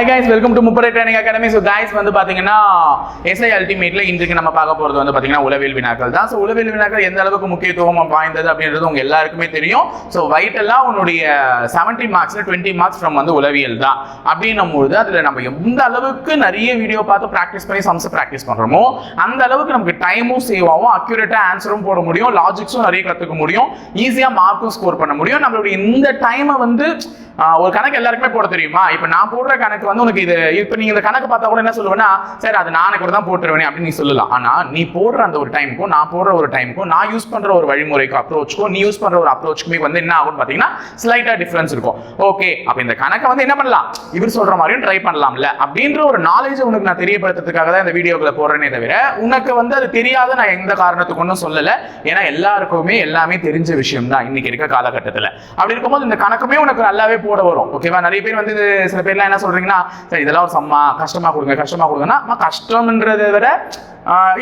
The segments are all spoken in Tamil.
Hi guys welcome to Mupparai training academy so guys வந்து பார்த்தீங்கன்னா எஸ்ஐ அல்டிமேட்ல இன்றைக்கு நம்ம பார்க்க போகிறது வந்து பார்த்தீங்கன்னா உளவியல் வினாக்கள் தான். ஸோ உளவியல் வினாக்கள் எந்த அளவுக்கு முக்கியத்துவம் வாய்ந்தது அப்படின்றது உங்க எல்லாருக்குமே தெரியும். ஸோ வைட்டெல்லாம் உன்னுடைய செவன்டி மார்க்ஸ்ல டுவெண்ட்டி மார்க்ஸ் ஃப்ரம் வந்து உளவியல் தான். அப்படின்னும் பொழுது அதில் நம்ம எந்த அளவுக்கு நிறைய வீடியோ பார்த்து ப்ராக்டிஸ் பண்ணி சம்ஸ் ப்ராக்டிஸ் பண்ணுறோமோ அந்த அளவுக்கு நமக்கு டைமும் சேவ் ஆகும் அக்யூரேட்டாக ஆன்சரும் போட முடியும் லாஜிக்ஸும் நிறைய கற்றுக்க முடியும் ஈஸியாக மார்க்கும் ஸ்கோர் பண்ண முடியும். நம்மளுடைய இந்த டைமை வந்து ஒரு கணக்கு எல்லாருக்குமே போட தெரியுமா? இப்போ நான் போடுற கணக்கு வந்து உனக்கு இது இப்போ நீங்கள் இந்த கணக்கு பார்த்தா கூட என்ன சொல்லுவேன்னா சரி அது நானே கூட தான் போட்டுருவேன் அப்படின்னு நீ சொல்லலாம். ஆனா நீ போடுற அந்த ஒரு டைமுக்கும் நான் போடுற ஒரு டைமுக்கும் நான் யூஸ் பண்ற ஒரு வழிமுறைக்கு அப்ரோச்சுக்கும் நீ யூஸ் பண்ற ஒரு அப்ரோச்சுக்குமே வந்து என்ன ஆகும்னு பார்த்தீங்கன்னா ஸ்லைட்டா டிஃபரன்ஸ் இருக்கும். ஓகே அப்போ இந்த கணக்கை வந்து என்ன பண்ணலாம்? இவர் சொல்ற மாதிரியும் ட்ரை பண்ணலாம்ல. அப்படின்ற ஒரு நாலேஜ் உனக்கு நான் தெரியப்படுத்துறதுக்காக தான் இந்த வீடியோக்களை போடுறேனே தவிர உனக்கு வந்து அது தெரியாத நான் எந்த காரணத்துக்கு ஒன்றும் சொல்லலை. ஏன்னா எல்லாருக்குமே எல்லாமே தெரிஞ்ச விஷயம் தான் இன்னைக்கு இருக்க காலகட்டத்தில். அப்படி இருக்கும்போது இந்த கணக்குமே உனக்கு நல்லாவே போட வரும். ஓகேவா நிறைய பேர் வந்து சில பேர்லாம் என்ன சொல்றீங்கன்னா சரி இதெல்லாம் ஒரு சம்மா கஷ்டமா கொடுங்க கஷ்டமா கொடுங்கன்னா கஷ்டம்ன்றத கஷ்டம்ன்றதை விட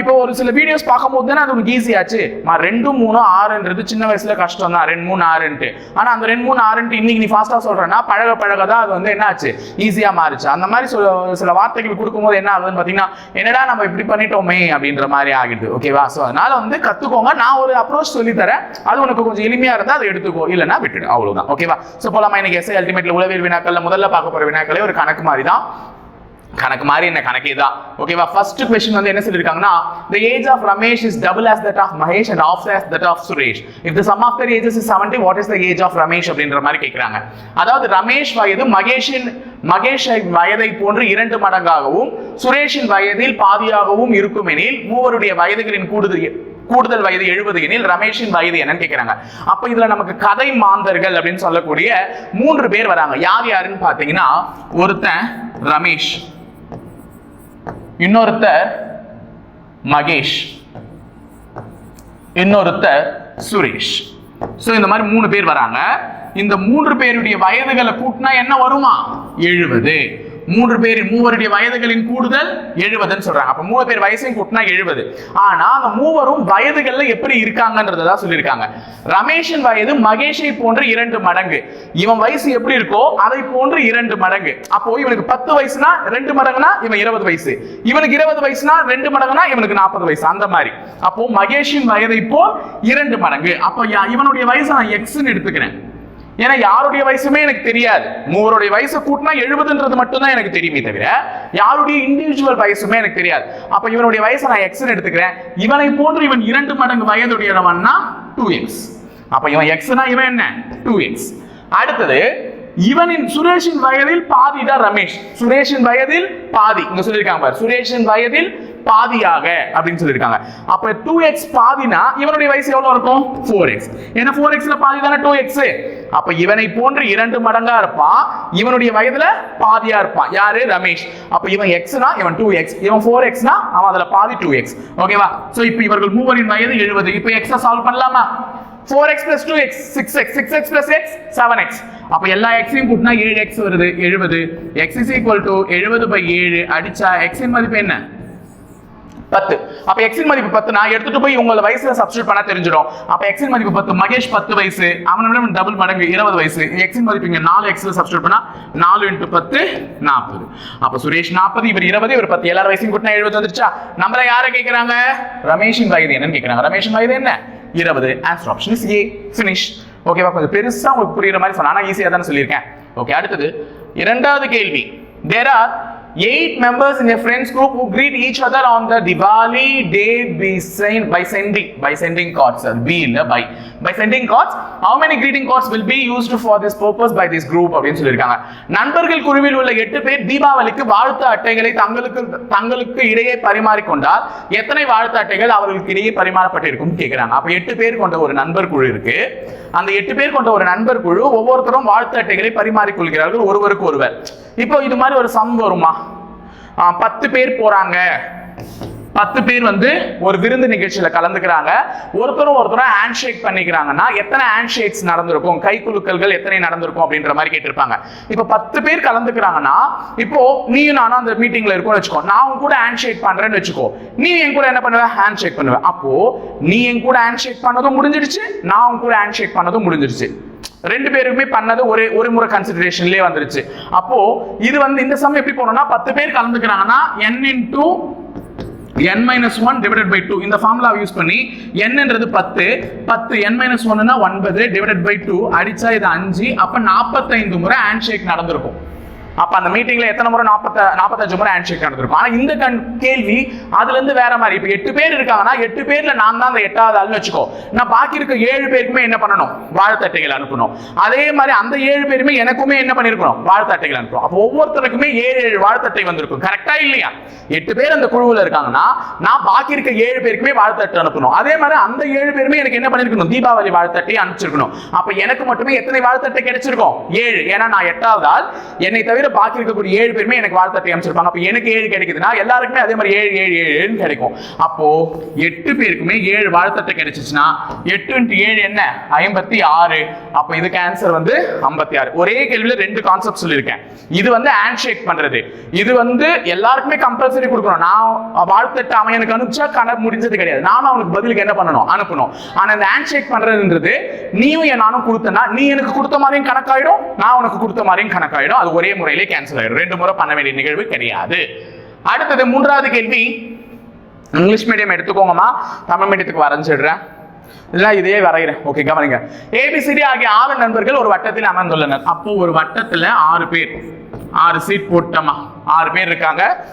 இப்போ ஒரு சில வீடியோஸ் பார்க்கும்போது தானே அது உங்களுக்கு ஈஸியாச்சு ரெண்டு மூணு ஆறுன்றது சின்ன வயசுல கஷ்டம் தான் ரெண்டு மூணு ஆறுன்ட்டு. ஆனா அந்த ரெண்டு மூணு ஆறுன்ட்டு இன்னைக்கு நீ ஃபாஸ்டா சொல்றேன்னா பழக பழக தான் அது வந்து என்ன ஆச்சு ஈஸியா மாறுச்சு. அந்த மாதிரி சில சில வார்த்தைகள் கொடுக்கும்போது என்ன ஆகுதுன்னு பாத்தீங்கன்னா என்னடா நம்ம இப்படி பண்ணிட்டோமே அப்படின்ற மாதிரி ஆகிடுது. ஓகேவா ஸோ அதனால வந்து கத்துக்கோங்க. நான் ஒரு அப்ரோச் சொல்லி தரேன் அது உனக்கு கொஞ்சம் எளிமையா இருந்தா அதை எடுத்துக்கோ. இல்லைன்னா விட்டுடு. அவ்வளவுதான். ஓகேவா ஸோ போலாமா? இன்னைக்கு எஸ்ஐ அல்டிமேட்ல உளவியல் வினாக்கள்ல முதல்ல பார்க்க போற வினாக்களே ஒரு கணக்கு மாதிரி தான் கணக்கு மாதிரி என்ன கணக்கே தான் ஓகேவா ஃபர்ஸ்ட் கொஸ்டின் வந்து என்ன சொல்லியிருக்காங்கன்னா the age of Ramesh is double as that of Mahesh and half as that of Suresh if the sum of their ages is seventy what is the age of Ramesh அப்படின்ற மாதிரி கேட்குறாங்க அதாவது ரமேஷ் வயது மகேஷின் மகேஷ் வயதை போன்று இரண்டு மடங்காகவும் சுரேஷின் வயதில் பாதியாகவும் இருக்கும் எனில் மூவருடைய வயதுகளின் கூடுதல் கூடுதல் வயது எழுபது எனில் ரமேஷின் வயது என்னன்னு கேட்கிறாங்க அப்ப இதுல நமக்கு கதை மாந்தர்கள் அப்படின்னு சொல்லக்கூடிய மூன்று பேர் வராங்க. யார் யாருன்னு பாத்தீங்கன்னா ஒருத்தன் ரமேஷ் இன்னொருத்தர் மகேஷ் இன்னொருத்தர் சுரேஷ். சோ இந்த மாதிரி மூணு பேர் வராங்க. இந்த மூன்று பேருடைய வயதுகளை கூட்டினா என்ன வருமா? எழுபது. மூன்று பேர் மூவருடைய வயதுகளின் கூடுதல் எழுபதுன்னு சொல்றாங்க. அப்ப மூணு பேர் வயசையும் கூட்டினா எழுபது. ஆனா அந்த மூவரும் வயதுகள்ல எப்படி இருக்காங்கன்றதா சொல்லியிருக்காங்க. ரமேஷின் வயது மகேஷை போன்று இரண்டு மடங்கு. இவன் வயசு எப்படி இருக்கோ அதை போன்று இரண்டு மடங்கு. அப்போ இவனுக்கு பத்து வயசுனா ரெண்டு மடங்குனா இவன் இருபது வயசு. இவனுக்கு இருபது வயசுனா ரெண்டு மடங்குனா இவனுக்கு நாற்பது வயசு. அந்த மாதிரி. அப்போ மகேஷின் வயதை போல் இரண்டு மடங்கு. அப்ப இவனுடைய வயசு நான் எக்ஸ்ன்னு எடுத்துக்கிறேன். ஏன்னா யாருடைய வயசுமே எனக்கு தெரியாது. மூவருடைய வயசை கூட்டினா எழுபதுன்றது மட்டும்தான் எனக்கு தெரியுமே தவிர யாருடைய இண்டிவிஜுவல் வயசுமே எனக்கு தெரியாது. அப்ப இவனுடைய வயசை நான் எக்ஸ்னு எடுத்துக்கிறேன். இவனை போன்று இவன் இரண்டு மடங்கு வயதுடையவன்னா டூ எக்ஸ் அப்ப இவன் எக்ஸ்னா இவன் என்ன? டூ எக்ஸ் அடுத்தது இவனின் சுரேஷின் வயதில் பாதி தான் ரமேஷ். சுரேஷின் வயதில் பாதி. இங்க சொல்லியிருக்காங்க பாரு. சுரேஷின் வயதில் பாதியாக அப்படின்னு சொல்லியிருக்காங்க. அப்ப டூ எக்ஸ் பாதினா இவனுடைய வயசு எவ்வளவு இருக்கும்? ஃபோர் எக்ஸ் ஏன்னா ஃபோர் எக்ஸ்ல பாதி தானே டூ எக்ஸ் அப்ப இவனை போன்று இரண்டு மடங்கா இருப்பான் இவனுடைய வயதுல பாதியா இருப்பான் யாரு? ரமேஷ். அப்ப இவன் எக்ஸ்னா இவன் டூ எக்ஸ் இவன் ஃபோர் எக்ஸ்னா அவன் அதுல பாதி டூ எக்ஸ் ஓகேவா சோ இப்போ இவர்கள் மூவரின் வயது எழுபது. இப்போ எக்ஸை சால்வ் பண்ணலாமா? Four X plus two X six X six X plus X seven X அப்போ எல்லா எக்ஸையும் கூட்டினா ஏழு எக்ஸ் வருது. எழுபது. எக்ஸ் இஸ் ஈக்குவல் டு எழுபது பை ஏழு. அடிச்சா எக்ஸின் மதிப்பு என்ன? பத்து. அப்ப எக்ஸின் மதிப்பு பத்து. நான் எடுத்துட்டு போய் உங்களோட வயசுல சப்ஸ்டியூட் பண்ணா தெரிஞ்சிடும். அப்ப எக்ஸின் மதிப்பு பத்து. மகேஷ் பத்து வயசு. அவனை விட டபுள் மடங்கு இருபது வயசு. எக்ஸின் மதிப்பு இங்க நாலு எக்ஸ்ல சப்ஸ்டியூட் பண்ணா நாலு இன்ட்டு பத்து நாற்பது. அப்ப சுரேஷ் நாற்பது இவர் இருபது இவர் பத்து. எல்லாரும் வயசையும் கூட்டினா எழுபது வந்துருச்சா? நம்மள யாரை கேட்கறாங்க ரமேஷின் வயது என்னன்னு கேட்கறாங்க ரமேஷின் வயது என்ன? இருபது. Answer option is A finish ஓகேவா கொஞ்சம் பெருசா உங்களுக்கு புரியுற மாதிரி சொன்னா ஈஸியா தானே சொல்லியிருக்கேன். ஓகே அடுத்தது. இரண்டாவது கேள்வி. There are eight members in a friends group who greet each other on the Diwali day send send, by sending by sending cards. sir. B இல்ல by by sending cards. How many greeting cards will be used for this purpose by this group அப்படின்னு சொல்லியிருக்காங்க நண்பர்கள் குழுவில் உள்ள எட்டு பேர் தீபாவளிக்கு வாழ்த்து அட்டைகளை தங்களுக்கு தங்களுக்கு இடையே பரிமாறிக்கொண்டால் எத்தனை வாழ்த்து அட்டைகள் அவர்களுக்கு இடையே பரிமாறப்பட்டிருக்கும் கேட்கிறாங்க அப்ப எட்டு பேர் கொண்ட ஒரு நண்பர் குழு இருக்கு அந்த எட்டு பேர் கொண்ட ஒரு நண்பர் குழு ஒவ்வொருத்தரும் வாழ்த்து அட்டைகளை பரிமாறிக்கொள்கிறார்கள் ஒருவருக்கு ஒருவர் இப்போ இது மாதிரி ஒரு சம் வருமா? பத்து பேர் போறாங்க. பத்து பேர் வந்து ஒரு விருந்து நிகழ்ச்சியில கலந்துக்கிறாங்க. ஒருத்தரும் ஒருத்தரும் ஹேண்ட் ஷேக் பண்ணிக்கிறாங்கன்னா எத்தனை ஹேண்ட் ஷேக்ஸ் நடந்திருக்கும் கை குலுக்கல்கள் எத்தனை நடந்திருக்கும் அப்படின்ற மாதிரி கேட்டிருப்பாங்க. இப்போ பத்து பேர் கலந்துக்கிறாங்கன்னா இப்போ நீயும் நானும் அந்த மீட்டிங்ல இருக்கோம்னு வச்சுக்கோ. நான் கூட ஹேண்ட் ஷேக் பண்றேன்னு வச்சுக்கோ. நீ என் கூட என்ன பண்ணுவ? ஹேண்ட் ஷேக் பண்ணுவ. அப்போ நீ என் கூட ஹேண்ட் ஷேக் பண்ணதும் முடிஞ்சிடுச்சு நான் உன் கூட ஹேண்ட் ஷேக் பண்ணதும் முடிஞ்சிடுச்சு. ரெண்டு பேருக்குமே பண்ணது ஒரே ஒரு முறை கன்சிடரேஷன்லேயே வந்துருச்சு. அப்போ இது வந்து இந்த சமயம் எப்படி போனோம்னா பத்து பேர் கலந்துக்கிறாங்கன்னா n into N minus one divided by two இந்த ஃபார்முலா யூஸ் பண்ணி என்னன்றது பத்து. பத்து என் மைனஸ் ஒன்னுனா ஒன்பது டிவைடட் பை டூ அடிச்சா இது அஞ்சு. அப்ப நாற்பத்தைந்து முறை ஹேண்ட் ஷேக் நடந்திருக்கும். அப்ப அந்த மீட்டிங்ல எத்தனை முறை நாற்பத்த நாற்பத்தஞ்சு முறை ஹேண்ட் ஷேக் நடந்திருக்கும். ஆனா இந்த கண் கேள்வி அதுல இருந்து வேற மாதிரி. இப்ப எட்டு பேர் இருக்காங்கன்னா எட்டு பேர்ல நான் தான் அந்த எட்டாவது ஆள்னு வச்சுக்கோ. நான் பாக்கி இருக்க ஏழு பேருக்குமே என்ன பண்ணணும்? வாழ்த்தட்டைகள் அனுப்பணும். அதே மாதிரி அந்த ஏழு பேருமே எனக்குமே என்ன பண்ணிருக்கணும்? வாழ்த்தட்டைகள் அனுப்பணும். அப்போ ஒவ்வொருத்தருக்குமே ஏழு ஏழு வாழ்த்தட்டை வந்திருக்கும். கரெக்டா இல்லையா? எட்டு பேர் அந்த குழுவுல இருக்காங்கன்னா நான் பாக்கி இருக்க ஏழு பேருக்குமே வாழ்த்தட்டை அனுப்பணும். அதே மாதிரி அந்த ஏழு பேருமே எனக்கு என்ன பண்ணிருக்கணும்? தீபாவளி வாழ்த்தட்டை அனுப்பிச்சிருக்கணும். அப்ப எனக்கு மட்டுமே எத்தனை வாழ்த்தட்டை கிடைச்சிருக்கும்? ஏழு. ஏன்னா நான் எட்டாவது ஆள். என்னை தவிர பாக்கி இருக்கக்கூடிய ஏழு பேருமே எனக்கு வாழ்த்தட்டை அமைச்சிருப்பாங்க. அப்ப எனக்கு ஏழு கிடைக்குதுன்னா எல்லாருக்குமே அதே மாதிரி ஏழு ஏழு ஏழு ஏழுன்னு கிடைக்கும். அப்போ எட்டு பேருக்குமே ஏழு வாழ்த்தட்டை கிடைச்சிச்சுன்னா எட்டு இன்ட்டு ஏழு என்ன? ஐம்பத்தி ஆறு. அப்போ இதுக்கு ஆன்சர் வந்து ஐம்பத்தி ஆறு. ஒரே கேள்வியில ரெண்டு கான்செப்ட் சொல்லியிருக்கேன். இது வந்து ஹேண்ட் ஷேக் பண்றது. இது வந்து எல்லாருக்குமே கம்பல்சரி கொடுக்கணும். நான் வாழ்த்தட்டை அவன் எனக்கு அனுப்பிச்சா கணக்கு முடிஞ்சது கிடையாது. நானும் அவனுக்கு பதிலுக்கு என்ன பண்ணணும்? அனுப்பணும். ஆனா இந்த ஹேண்ட் ஷேக் பண்றதுன்றது நீயும் என் நானும் கொடுத்தனா நீ எனக்கு கொடுத்த மாதிரியும் கணக்காயிடும் நான் உனக்கு கொடுத்த மாதிரியும் கணக்காயிடும். அது ஒரே முறையில் கேன்சல் ஆயிடும் ரெண்டு முறை பண்ண வேண்டிய நிகழ்வு கிடையாது. அடுத்தது மூன்றாவது கேள்வி. இங்கிலீஷ் மீடியம் எடுத்துக்கோங்கம்மா. தமிழ் மீடியத்துக்கு வரைஞ்சிடுறேன் இல்லை இதையே வரைகிறேன். ஓகே கவனிங்க. ஏபிசிடி ஆகிய ஆறு நண்பர்கள் ஒரு வட்டத்தில் அமர்ந்துள்ளனர். அப்போ ஒரு வட்டத்துல ஆறு பேர். ஆறு சீட் போட்டோமா ஆறு பேர் இருக்காங்க.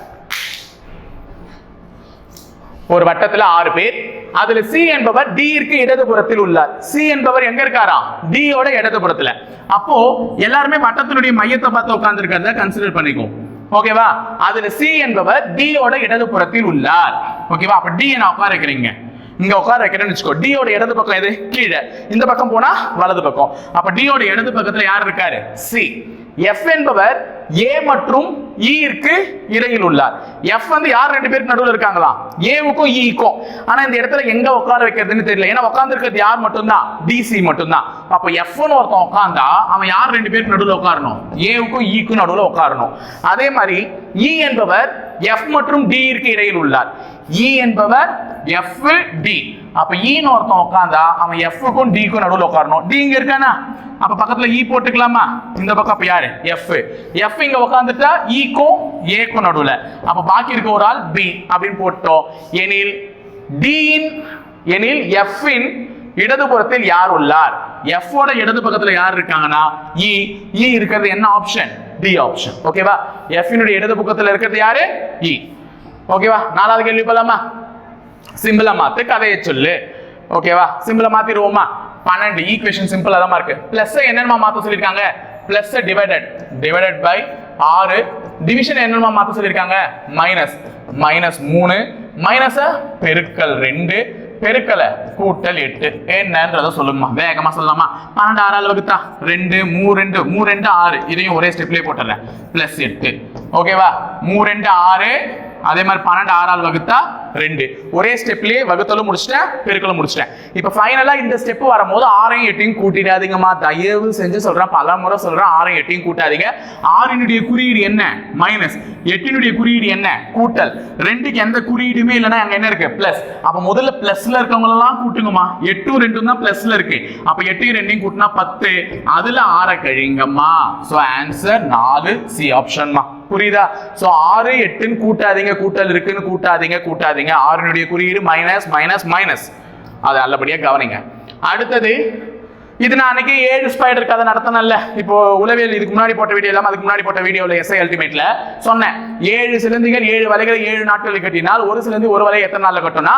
ஒரு வட்டத்துல ஆறு பேர். அதுல சி என்பவர் டி இருக்கு இடதுபுறத்தில் உள்ளார். சி என்பவர் எங்க இருக்காரா? D யோட இடதுபுறத்துல அப்போ எல்லாருமே வட்டத்தினுடைய மையத்தை பார்த்து உட்கார்ந்து கன்சிடர் பண்ணிக்கும் ஓகேவா அதுல சி என்பவர் டியோட யோட இடதுபுறத்தில் உள்ளார். ஓகேவா அப்ப டி நான் உட்கார வைக்கிறீங்க இங்க. உட்கார வைக்கிறேன்னு வச்சுக்கோ. டியோட இடது பக்கம் எது? கீழே. இந்த பக்கம் போனா வலது பக்கம். அப்ப டியோட இடது பக்கத்துல யார் இருக்காரு? சி எஃப் என்பவர் ஏ மற்றும் E ஈற்கு இடையில் உள்ளார். எஃப் வந்து யார் ரெண்டு பேருக்கு நடுவில் இருக்காங்களா? ஏவுக்கும் ஈக்கும் e ஆனா இந்த இடத்துல எங்க உட்கார வைக்கிறதுன்னு தெரியல. ஏன்னா உட்காந்துருக்கிறது யார் மட்டும்தான்? டிசி மட்டும்தான். அப்ப எஃப்னு ஒருத்தன் உட்கார்ந்தா அவன் யார் ரெண்டு பேருக்கு நடுவில் உட்காரணும்? ஏவுக்கும் ஈக்கும் e நடுவில் உட்காரணும். அதே மாதிரி இ என்பவர் எஃப் மற்றும் டி க்கு இடையில் உள்ளார். இ என்பவர் எஃப் டி அப்ப ஈன்னு ஒருத்தன் உட்காந்தா அவன் எஃப்க்கும் டிக்கும் நடுவில் உட்காரணும். டி இங்க இருக்கானா? அப்ப பக்கத்துல இ போட்டுக்கலாமா? இந்த பக்கம் அப்ப யாரு? எஃப் எஃப் இங்க உட்காந்துட்டா இ டிக்கும் ஏக்கும் நடுவுல. அப்போ பாக்கி இருக்க ஒரு ஆள் பி அப்படின்னு போட்டோம். எனில் டியின் எனில் எஃப்இன் இடதுபுறத்தில் யார் உள்ளார்? F இடது பக்கத்துல யார் இருக்காங்கன்னா இ இ இருக்கிறது என்ன ஆப்ஷன் டி ஆப்ஷன் ஓகேவா F இடது பக்கத்துல இருக்கிறது யாரு? E. இ ஓகேவா நாலாவது கேள்வி போலாமா? சிம்பிளா மாத்து கதையை சொல்லு. ஓகேவா சிம்பிளா மாத்திடுவோமா? பன்னெண்டு ஈக்குவேஷன் சிம்பிளா தான் இருக்கு. பிளஸ் என்னென்னமா மாத்த சொல்லியிருக்காங்க பிளஸ் டிவைடட் டிவைடட் பை ஆறு டிவிஷன் என்னென்னமா மாத்த சொல்லியிருக்காங்க? மைனஸ் மைனஸ் மூணு. மைனஸ பெருக்கல் ரெண்டு. பெருக்கலை கூட்டல் எட்டு. என்னன்றத சொல்லுங்கம்மா. வேகமா சொல்லலாமா? பன்னெண்டு ஆறால் தான் ரெண்டு மூ ரெண்டு. மூ ரெண்டு ஆறு. இதையும் ஒரே ஸ்டெப்லேயே போட்டுறேன். பிளஸ் எட்டு. ஓகேவா மூ ரெண்டு ஆறு. அதே மாதிரி பன்னெண்டு ஆறால் வகுத்தா ரெண்டு. ஒரே ஸ்டெப்லயே வகுத்தலும் முடிச்சிட்டேன் பெருக்கலும் முடிச்சிட்டேன். இப்போ ஃபைனலா இந்த ஸ்டெப் வரும்போது ஆறையும் எட்டையும் கூட்டிடாதீங்கம்மா. தயவு செஞ்சு சொல்றேன் பல முறை சொல்றேன் ஆறையும் எட்டையும் கூட்டாதீங்க. ஆறினுடைய குறியீடு என்ன? மைனஸ் எட்டினுடைய குறியீடு என்ன? கூட்டல். ரெண்டுக்கு எந்த குறியீடுமே இல்லைன்னா அங்க என்ன இருக்கு? பிளஸ் அப்ப முதல்ல பிளஸ்ல இருக்கவங்களெல்லாம் கூட்டுங்கம்மா. எட்டும் ரெண்டும் தான் பிளஸ்ல இருக்கு. அப்ப எட்டையும் ரெண்டையும் கூட்டினா பத்து. அதுல ஆறை கழிங்கம்மா. ஸோ ஆன்சர் நாலு சி ஆப்ஷன்மா புரியுதா? சோ ஆறு எட்டுன்னு கூட்டாதீங்க கூட்டல் இருக்குன்னு கூட்டாதீங்க கூட்டாதீங்க. ஆறினுடைய குறியீடு மைனஸ் மைனஸ் மைனஸ் அதை நல்லபடியா கவனிங்க. அடுத்தது இது நான் அன்னைக்கு ஏழு ஸ்பைடர் கதை நடத்தினேன்ல. இப்போ உளவியல் இதுக்கு முன்னாடி போட்ட வீடியோ இல்லாமல் அதுக்கு முன்னாடி போட்ட வீடியோவில் எஸ்ஐ அல்டிமேட்ல சொன்னேன். ஏழு சிலந்திகள் ஏழு வலைகளை ஏழு நாட்களில் கட்டினால் ஒரு சிலந்தி ஒரு வலை எத்தனை நாளில் கட்டும்னா?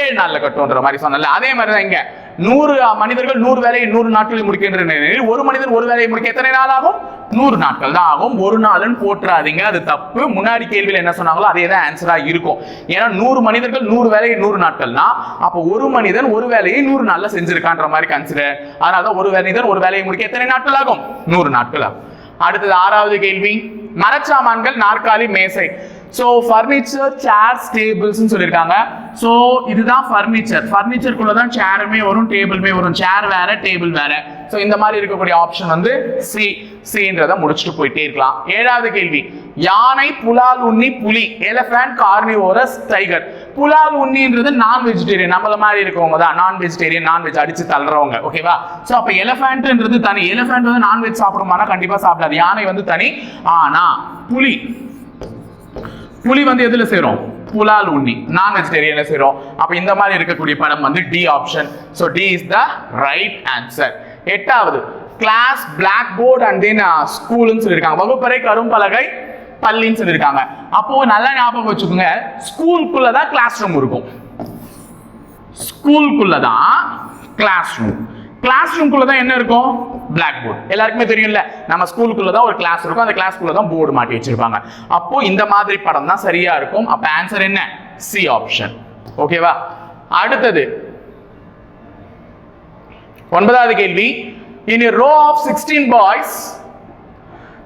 ஏழு நாளில் கட்டுன்ற மாதிரி சொன்னல அதே மாதிரி தான் இங்கே. நூறு மனிதர்கள் நூறு வேலையை நூறு நாட்களில் முடிக்கின்ற நிலையில் ஒரு மனிதன் ஒரு வேலையை முடிக்க எத்தனை நாள் ஆகும்? நூறு நாட்கள் தான் ஆகும். ஒரு நாள்னு போட்டுறாதீங்க அது தப்பு. முன்னாடி கேள்வியில் என்ன சொன்னாங்களோ அதே தான் ஆன்சரா இருக்கும். ஏன்னா நூறு மனிதர்கள் நூறு வேலையை நூறு நாட்கள்னா அப்போ ஒரு மனிதன் ஒரு வேலையை நூறு நாள்ல செஞ்சிருக்கான்ற மாதிரி கன்சிடர் அதனால தான் ஒரு மனிதன் ஒரு வேலையை முடிக்க எத்தனை நாட்கள் ஆகும்? நூறு நாட்கள் ஆகும். அடுத்தது ஆறாவது கேள்வி. மரச்சாமான்கள் நாற்காலி மேசை. ஸோ ஃபர்னிச்சர் சேர்ஸ் டேபிள்ஸ்னு சொல்லியிருக்காங்க. ஸோ இதுதான் ஃபர்னிச்சர் ஃபர்னிச்சருக்குள்ள தான் சேருமே வரும் டேபிளுமே வரும். சேர் வேற டேபிள் வேற. ஸோ இந்த மாதிரி இருக்கக்கூடிய ஆப்ஷன் வந்து சி சின்றதை முடிச்சுட்டு போயிட்டே இருக்கலாம். ஏழாவது கேள்வி. யானை புலால் உண்ணி புலி எலஃபேண்ட் கார்னிவோரஸ் டைகர் புலால் உண்ணின்றது நான் வெஜிடேரியன் நம்மள மாதிரி இருக்கவங்க தான். நான் வெஜிடேரியன் நான்வெஜ் அடிச்சு தள்ளுறவங்க. ஓகேவா ஸோ அப்போ எலஃபேண்ட்ன்றது தனி. எலஃபேண்ட் வந்து நான்வெஜ் சாப்பிடுமானா கண்டிப்பாக சாப்பிடாது. யானை வந்து தனி. ஆனா புலி புலி வந்து எதுல சேரும்? புலால் உண்ணி நான் வெஜிடேரியன்ல சேரும். அப்ப இந்த மாதிரி இருக்கக்கூடிய படம் வந்து D option so D is the right answer எட்டாவது class black board and then ஸ்கூல்னு சொல்லியிருக்காங்க. வகுப்பறை கரும்பலகை பள்ளின்னு சொல்லியிருக்காங்க. அப்போ நல்லா ஞாபகம் வச்சுக்கோங்க. ஸ்கூலுக்குள்ள தான் கிளாஸ் ரூம் இருக்கும். ஸ்கூலுக்குள்ள தான் கிளாஸ் ரூம் கிளாஸ் ரூம்குள்ள தான் என்ன இருக்கும் பிளாக் போர்டு எல்லாருக்குமே தெரியும்ல நம்ம ஸ்கூலுக்குள்ள தான் ஒரு கிளாஸ் இருக்கும். அந்த கிளாஸ்க்குள்ள தான் போர்டு மாட்டி வச்சிருப்பாங்க. அப்போ இந்த மாதிரி படம் தான் சரியா இருக்கும். அப்ப ஆன்சர் என்ன? சி ஆப்ஷன் ஓகேவா அடுத்தது. ஒன்பதாவது கேள்வி. இனி row of sixteen boys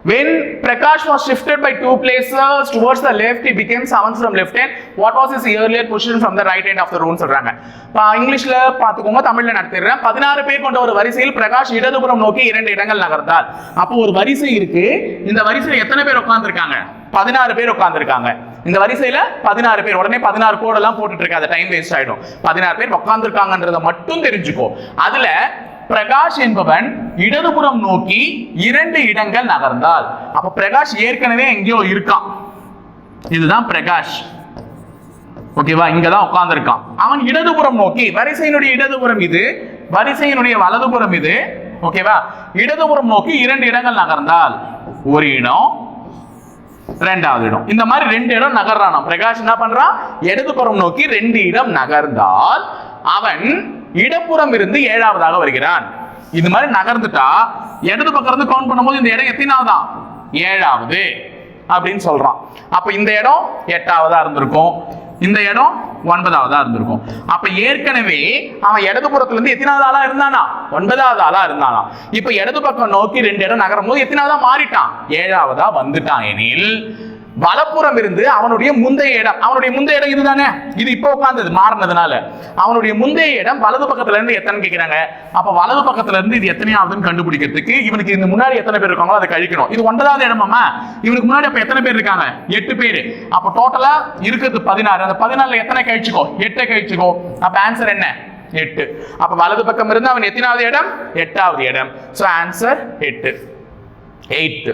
when prakash was shifted by two places towards the left he became seventh from left hand. What was his earlier position from the right hand of the room சொல்றாங்க. இப்போ இங்கிலீஷ்ல பாத்துக்கோங்க தமிழ்ல நடத்திடுறேன். பதினாறு பேர் கொண்ட ஒரு வரிசையில் பிரகாஷ் இடதுபுறம் நோக்கி இரண்டு இடங்கள் நகர்ந்தார். அப்போ ஒரு வரிசை இருக்கு. இந்த வரிசையில் எத்தனை பேர் உட்கார்ந்துருக்காங்க? பதினாறு பேர் உட்காந்துருக்காங்க இந்த வரிசையில பதினாறு பேர் உடனே பதினாறு கோடெல்லாம் போட்டுட்டு இருக்காத டைம் வேஸ்ட் ஆயிடும். பதினாறு பேர் உட்காந்துருக்காங்கன்றத மட்டும் தெரிஞ்சுக்கோ. அதுல பிரகாஷ் என்பவன் இடதுபுறம் நோக்கி இரண்டு இடங்கள் நகர்ந்தால் அப்ப பிரகாஷ் ஏற்கனவே எங்கேயோ இருக்கான். இதுதான் பிரகாஷ். ஓகேவா? இங்கதான் உட்கார்ந்துருக்கான். அவன் இடதுபுறம் நோக்கி வரிசையினுடைய இடதுபுறம் இது வரிசையினுடைய வலதுபுறம் இது ஓகேவா? இடதுபுறம் நோக்கி இரண்டு இடங்கள் நகர்ந்தால் ஒரு இடம் ரெண்டாவது இடம். இந்த மாதிரி ரெண்டு இடம் நகர்றான் பிரகாஷ் என்ன பண்றான்? இடதுபுறம் நோக்கி ரெண்டு இடம் நகர்ந்தால் அவன் இடப்புறம் இருந்து ஏழாவதாக வருகிறான். இது மாதிரி நகர்ந்துட்டா இடது பக்கம் இருந்து கவுண்ட் பண்ணும்போது இந்த இடம் எத்தனாவதான் ஏழாவது அப்படின்னு சொல்றான். அப்ப இந்த இடம் எட்டாவதா இருந்திருக்கும். இந்த இடம் ஒன்பதாவதா இருந்திருக்கும். அப்ப ஏற்கனவே அவன் இடதுபுறத்துல இருந்து எத்தனாவது ஆளா இருந்தானா? ஒன்பதாவது ஆளா இருந்தானா? இப்ப இடது பக்கம் நோக்கி ரெண்டு இடம் நகரும் போது எத்தனாவதா மாறிட்டான்? ஏழாவதா வந்துட்டான். எனில் வலப்புறம் இருந்து அவனுடைய முந்தைய இடம். அவனுடைய முந்தைய இடம் இதுதானே? இது இப்போ உட்கார்ந்தது மாறினதுனால. அவனுடைய முந்தைய இடம் வலது பக்கத்துல இருந்து எத்தனை கேட்கிறாங்க அப்ப வலது பக்கத்துல இருந்து இது எத்தனையாவதுன்னு கண்டுபிடிக்கிறதுக்கு இவனுக்கு இந்த முன்னாடி எத்தனை பேர் இருக்காங்களோ அதை கழிக்கணும். இது ஒன்பதாவது இடமாமா? இவனுக்கு முன்னாடி அப்ப எத்தனை பேர் இருக்காங்க? எட்டு பேர். அப்ப டோட்டலா இருக்கிறது பதினாறு. அந்த பதினாறுல எத்தனை கழிச்சுக்கோ? எட்டை கழிச்சுக்கோ. அப்ப ஆன்சர் என்ன? எட்டு. அப்ப வலது பக்கம் இருந்து அவன் எத்தனாவது இடம்? எட்டாவது இடம். ஸோ ஆன்சர் எட்டு. எயித்து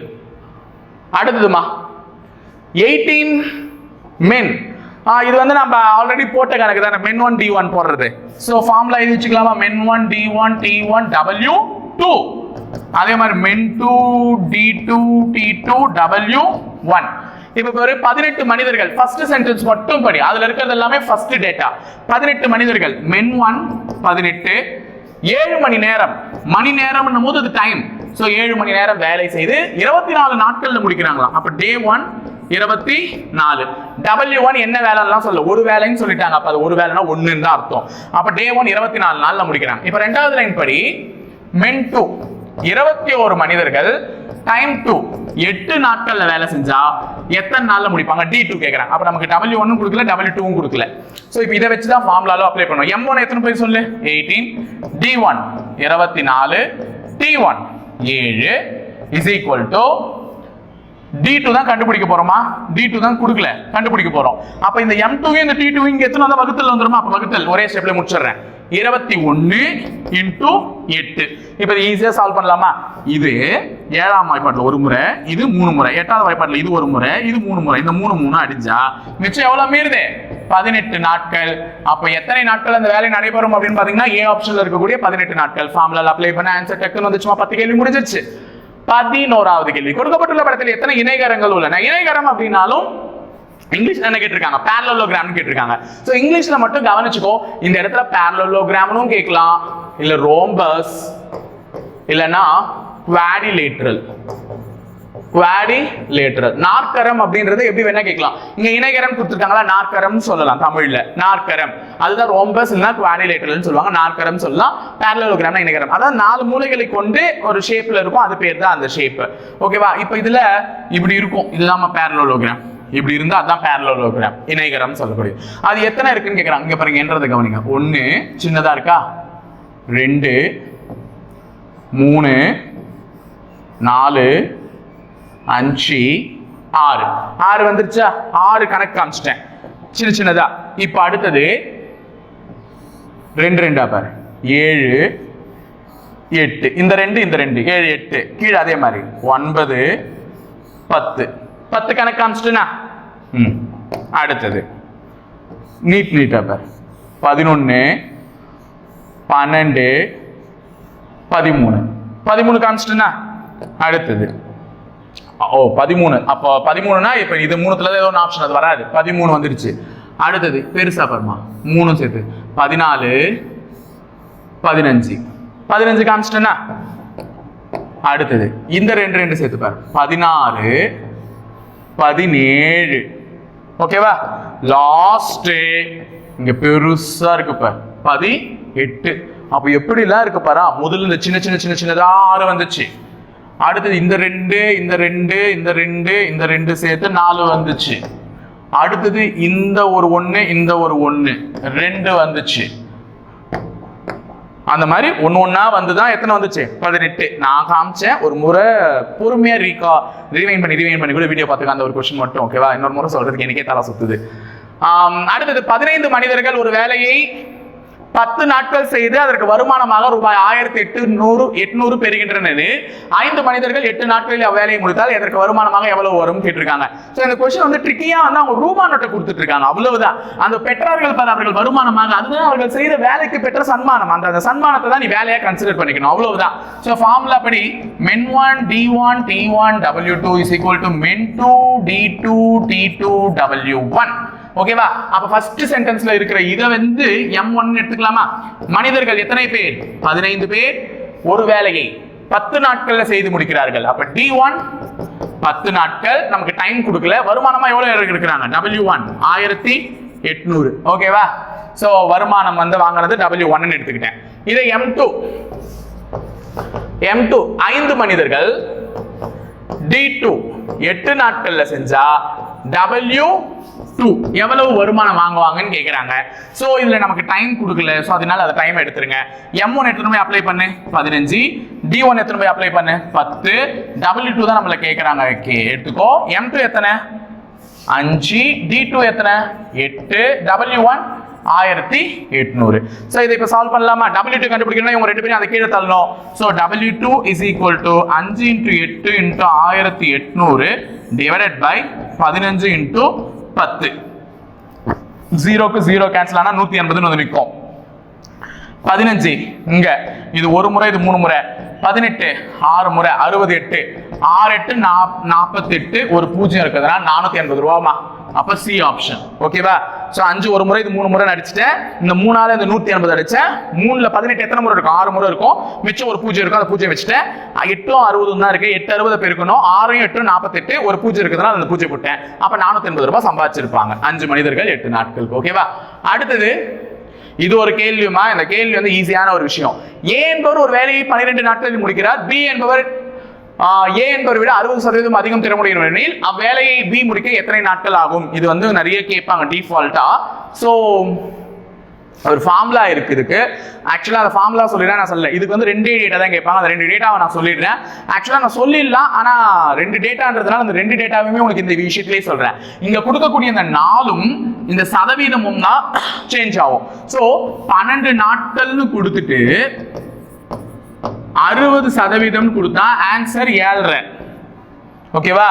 அடுத்ததுமா? எயிட்டீன் மென் இது வந்து நம்ம ஆல்ரெடி போட்ட கணக்கு தானே. மென் ஒன் டி ஒன் போடுறது. ஸோ ஃபார்ம்ல எழுதி வச்சுக்கலாமா? Men one D one D one W two அதே மாதிரி men two D two D two W one இப்போ ஒரு பதினெட்டு மனிதர்கள். ஃபர்ஸ்ட் சென்டென்ஸ் மட்டும் படி. அதுல இருக்கிறது எல்லாமே ஃபர்ஸ்ட் டேட்டா பதினெட்டு மனிதர்கள். மென் ஒன் பதினெட்டு. ஏழு மணி நேரம். மணி நேரம்னும் போது அது டைம் ஸோ ஏழு மணி நேரம் வேலை செய்து இருபத்தி நாலு நாட்கள்ல முடிக்கிறாங்களாம். அப்போ டே ஒன் இருபத்தி நாலு. டபிள்யூ ஒன் என்ன வேலைலாம் சொல்ல ஒரு வேலைன்னு சொல்லிட்டாங்க. அப்போ அது ஒரு வேலைன்னா ஒன்றுன்னு தான் அர்த்தம். அப்போ டே ஒன் இருபத்தி நாலு நாளில் முடிக்கிறாங்க. இப்போ ரெண்டாவது லைன் படி மென் டூ இருபத்தி ஒரு மனிதர்கள் டைம் டூ எட்டு நாட்கள்ல வேலை செஞ்சா எத்தனை நாள்ல முடிப்பாங்க? டி டூ கேக்குறாங்க. அப்ப நமக்கு டபிள்யூ ஒன்னும் கொடுக்கல டபிள்யூ டூவும் கொடுக்கல. ஸோ இப்போ இதை வச்சு தான் ஃபார்ம்லாலும் அப்ளை பண்ணுவோம். எம் ஒன் எத்தனை போய் சொல்லு? எயிட்டீன் டி ஒன் இருபத்தி நாலு. டி ஒன் ஏழு. Is equal to D two தான் கண்டுபிடிக்க போறோமா? டி டூ தான் கொடுக்கல கண்டுபிடிக்க போறோம். அப்ப இந்த எம் டூ இந்த டி டூ இங்க எத்தனை வந்தா வகுத்தல் வந்துருமா? அப்ப வகுத்தல் ஒரே ஸ்டெப்ல முடிச்சிடுறேன். இருபத்தி ஒன்னு இன்டூ எட்டு. இப்ப இது ஈஸியா சால்வ் பண்ணலாமா? இது ஏழாம் வாய்ப்பாட்டில் ஒரு முறை இது மூணு முறை. எட்டாவது வாய்ப்பாட்டில் இது ஒரு முறை இது மூணு முறை. இந்த மூணு மூணு அடிஞ்சா மிச்சம் எவ்வளவு மீறுது பதினெட்டு நாட்கள். அப்ப எத்தனை நாட்கள் அந்த வேலை நடைபெறும் அப்படின்னு பாத்தீங்கன்னா ஏ ஆப்ஷன்ல இருக்கக்கூடிய பதினெட்டு நாட்கள். ஃபார்ம்ல அப்ளை பண்ண ஆன்சர் டக்குன்னு வந்துச்சுமா பத்து கேள்வி முடிஞ்சிருச்சு. பதினோராவது கேள்வி. கொடுக்கப்பட்டுள்ள படத்தில் எத்தனை இணைகரங்கள் உள்ளன? இணைகரம் அப்படின்னாலும் இங்கிலீஷ் என்ன கேட்டிருக்காங்க? பேரலோகிராம்னு கேட்டிருக்காங்க. ஸோ இங்கிலீஷ்ல மட்டும் கவனிச்சுக்கோ. இந்த இடத்துல parallelogramனும் கேட்கலாம். இல்ல ரோம்பஸ் இல்லைன்னா குவாடிலேட்ரல் குவாடிலேட்ரல் நாற்கரம் அப்படின்றது எப்படி வேணா கேட்கலாம். இங்க இணைகரம் கொடுத்துருக்காங்களா? நாற்கரம் சொல்லலாம் தமிழ்ல. நாற்கரம் அதுதான் ரோம்பஸ் இல்லைன்னா குவாடிலேட்ரல்னு சொல்லுவாங்க. நாற்கரம் சொல்லலாம். பேரலோகிராம்னா இணைகரம். அதாவது நாலு மூலைகளை கொண்டு ஒரு ஷேப்ல இருக்கும். அது பேர் தான் அந்த ஷேப் ஓகேவா இப்போ இதுல இப்படி இருக்கும். இதுதான் பேரலோகிராம் இப்படி இருந்தா அதான் பேரலோகிராம் இணைகரம் சொல்லக்கூடிய அது எத்தனை இருக்குன்னு கேட்கறாங்க இங்க பாருங்க என்றதை கவனிங்க. ஒன்னு சின்னதா இருக்கா? ரெண்டு மூணு நாலு அஞ்சு ஆறு. ஆறு வந்துருச்சா? ஆறு கணக்கு காமிச்சிட்டேன். சின்ன சின்னதா. இப்போ அடுத்தது ரெண்டு ரெண்டா பாரு. ஏழு எட்டு. இந்த ரெண்டு இந்த ரெண்டு. ஏழு எட்டு. கீழே அதே மாதிரி. ஒன்பது பத்து. பத்து கணக்கு காமிச்சிட்டுனா? ம். அடுத்தது. நீட் நீட்டா பாரு. பதினொன்று பன்னெண்டு பதிமூணு. பதிமூணு காமிச்சிட்டுனா? அடுத்தது. ஓ பதிமூணு. அப்போ பதிமூணுனா இப்போ இது மூணுத்துல ஏதோ ஒன்று ஆப்ஷன் அது வராது. பதிமூணு வந்துருச்சு. அடுத்தது பெருசா பாருமா மூணும் சேர்த்து. பதினாலு பதினஞ்சு. பதினஞ்சு காமிச்சிட்டேன்னா? அடுத்தது. இந்த ரெண்டு ரெண்டு சேர்த்து பாரு. பதினாறு பதினேழு. ஓகேவா? லாஸ்ட் இங்க பெருசா இருக்கு பாரு பதி எட்டு அப்போ எப்படிலாம் இருக்கு பாரா? முதல்ல இந்த சின்ன சின்ன சின்ன சின்னதா ஆறு வந்துச்சு. அடுத்தது இந்த ரெண்டு இந்த ரெண்டு இந்த ரெண்டு இந்த ரெண்டு சேர்த்து நாலு வந்துச்சு. அடுத்தது இந்த ஒரு ஒன்று இந்த ஒரு ஒன்று ரெண்டு வந்துச்சு. அந்த மாதிரி ஒன்று ஒன்றா வந்து தான் எத்தனை வந்துச்சு? பதினெட்டு. நான் காமிச்சேன். ஒரு முறை பொறுமையாக ரீகா ரிவைன் பண்ணி ரிவைன் பண்ணி கூட வீடியோ பார்த்துக்க அந்த ஒரு கொஸ்டின் மட்டும் ஓகேவா இன்னொரு முறை சொல்கிறதுக்கு எனக்கே தலை சுத்துது. அடுத்தது பதினைந்து மனிதர்கள் ஒரு வேலையை பத்து நாட்கள் செய்து அதற்கு வருமானமாக ரூபாய் ஆயிரத்தி எட்டுநூறு எட்நூறு பெறுகின்றனர். ஐந்து மனிதர்கள் எட்டு நாட்களில் அவ்வேலையை முடித்தால் இதற்கு வருமானமாக எவ்வளவு வரும் கேட்டிருக்காங்க. ஸோ இந்த கொஸ்டின் வந்து ட்ரிக்கியா வந்து அவங்க ரூபா நோட்டை கொடுத்துட்டு இருக்காங்க அவ்வளவுதான். அந்த பெற்றார்கள் பார் அவர்கள் வருமானமாக அதுதான் அவர்கள் செய்த வேலைக்கு பெற்ற சன்மானம். அந்த அந்த சன்மானத்தை தான் நீ வேலையா கன்சிடர் பண்ணிக்கணும். அவ்வளவுதான். ஸோ ஃபார்முலா படி men one D one D one W two is equal to men two D two D two W one ஓகேவா அப்ப ஃபர்ஸ்ட் சென்டென்ஸ்ல இருக்கிற இதை வந்து எம் ஒன் எடுத்துக்கலாமா? மனிதர்கள் எத்தனை பேர்? பதினைந்து பேர். ஒரு வேலையை பத்து நாட்கள்ல செய்து முடிக்கிறார்கள். அப்ப டி ஒன் பத்து நாட்கள். நமக்கு டைம் கொடுக்கல. வருமானமா எவ்வளவு இருக்கிறாங்க டபிள்யூ ஒன் ஆயிரத்தி எட்நூறு. ஓகேவா சோ வருமானம் வந்து வாங்கினது டபிள்யூ ஒன்னு எடுத்துக்கிட்டேன். இதை எம் டூ எம் டூ ஐந்து மனிதர்கள் டி டூ எட்டு நாட்கள்ல செஞ்சா டபிள்யூ டூ எவ்வளவு வருமானம் வாங்குவாங்கன்னு கேட்குறாங்க ஸோ இதில் நமக்கு டைம் கொடுக்கல. ஸோ அதனால அதை டைம் எடுத்துருங்க. எம் ஒன் எத்தனை போய் அப்ளை பண்ணு? பதினஞ்சு. டி ஒன் எத்தனை போய் அப்ளை பண்ணு? பத்து. டபுள்யூ டூ தான் நம்மளை கேட்குறாங்க எடுத்துக்கோ. எம் டூ எத்தனை? அஞ்சு. டி டூ எத்தனை? எட்டு. டபுள்யூ ஒன் ஆயிரத்தி எட்நூறு. ஸோ இதை இப்போ சால்வ் பண்ணலாமா? டபிள்யூ டூ கண்டுபிடிக்கணும் இவங்க ரெண்டு பேரும் அதை கீழே தள்ளணும். So W two is equal to அஞ்சு இன்ட்டு எட்டு இன்ட்டு ஆயிரத்தி எட்நூறு டிவைடட் பை பதினஞ்சு இன்ட்டு பத்து. ஜீரோக்கு ஜீரோ கேன்சல் ஆனால் நூற்றி எண்பதுன்னு வந்து நிற்கும் பதினஞ்சு இங்க. இது ஒரு முறை இது மூணு முறை. பதினெட்டு ஆறு முறை அறுபது எட்டு. ஆறு எட்டு நாற்பத்தி நாற்பத்தெட்டு ஒரு பூஜ்ஜியம் இருக்குதுன்னா நானூத்தி எண்பது ரூபாமா அப்ப சி ஆப்ஷன் ஓகேவா சோ அஞ்சு ஒரு முறை இது மூணு முறை அடிச்சிட்டேன். இந்த மூணால இந்த நூத்தி எண்பது அடிச்சேன். மூணுல பதினெட்டு எத்தனை முறை இருக்கும்? ஆறு முறை இருக்கும். மிச்சம் ஒரு பூஜை இருக்கும் அந்த பூஜை வச்சுட்டேன். எட்டும் அறுபதும் தான் இருக்கு. எட்டு அறுபது பெருக்கணும் ஆறையும் எட்டும் நாற்பத்தெட்டு ஒரு பூஜை இருக்குதுன்னா அந்த பூஜை போட்டேன். அப்ப நானூத்தி எண்பது ரூபாய் சம்பாதிச்சிருப்பாங்க. அஞ்சு மனிதர்கள் எட்டு நாட்கள். ஓகேவா அடுத்தது இது ஒரு கேள்வியுமா? இந்த கேள்வி வந்து ஈஸியான ஒரு விஷயம். ஏ என்பவர் ஒரு வேலையை பன்னிரெண்டு நாட்களில் முடிக்கிறார். பி என்பவர் ஏ என்பதை விட அறுபது சதவீதம் அதிகம் திறமுடைய எனில் அவ்வேலையை பி முடிக்க எத்தனை நாட்கள் ஆகும்? இது வந்து நிறைய கேட்பாங்க டிஃபால்ட்டா ஸோ ஒரு ஃபார்முலா இருக்கு இதுக்கு. ஆக்சுவலாக அந்த ஃபார்முலா சொல்லிடுறேன் நான் சொல்லல. இதுக்கு வந்து ரெண்டே டேட்டா தான் கேட்பாங்க. அந்த ரெண்டு டேட்டாவை நான் சொல்லிடுறேன். ஆக்சுவலாக நான் சொல்லிடலாம் ஆனால் ரெண்டு டேட்டான்றதுனால அந்த ரெண்டு டேட்டாவுமே உனக்கு இந்த விஷயத்திலே சொல்றேன். இங்க கொடுக்கக்கூடிய இந்த நாளும் இந்த சதவீதமும் தான் சேஞ்ச் ஆகும். ஸோ பன்னெண்டு நாட்கள்னு கொடுத்துட்டு அறுபது சதவீதம் கொடுத்தா ஆன்சர் ஏழ்ரை. ஓகேவா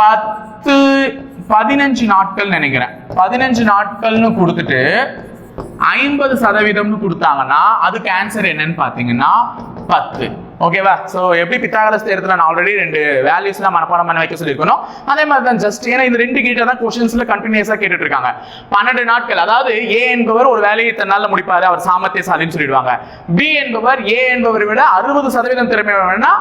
பத்து பதினஞ்சு நாட்கள் நினைக்கிறேன். பதினஞ்சு நாட்கள்னு கொடுத்துட்டு ஐம்பது சதவீதம்னு கொடுத்தாங்கன்னா அதுக்கு ஆன்சர் என்னன்னு பார்த்தீங்கன்னா பத்து. ஓகேவா ஸோ எப்படி பித்தாகரஸ் தேர்தல் நான் ஆல்ரெடி ரெண்டு வேல்யூஸ்லாம் மனப்பாடம் பண்ண வைக்க சொல்லியிருக்கணும். அதே மாதிரி தான் ஜஸ்ட் ஏன்னா இந்த ரெண்டு கிட்ட தான் கொஸ்டின்ஸ்ல கண்டினியூஸா கேட்டுட்டு இருக்காங்க பன்னெண்டு நாட்கள் அதாவது ஏ என்பவர் ஒரு வேலையை இத்தனை நாள்ல முடிப்பாரு அவர் சாமர்த்தியசாலின்னு சொல்லிடுவாங்க. பி என்பவர் ஏ என்பவரை விட அறுபது சதவீதம் திறமையானவனா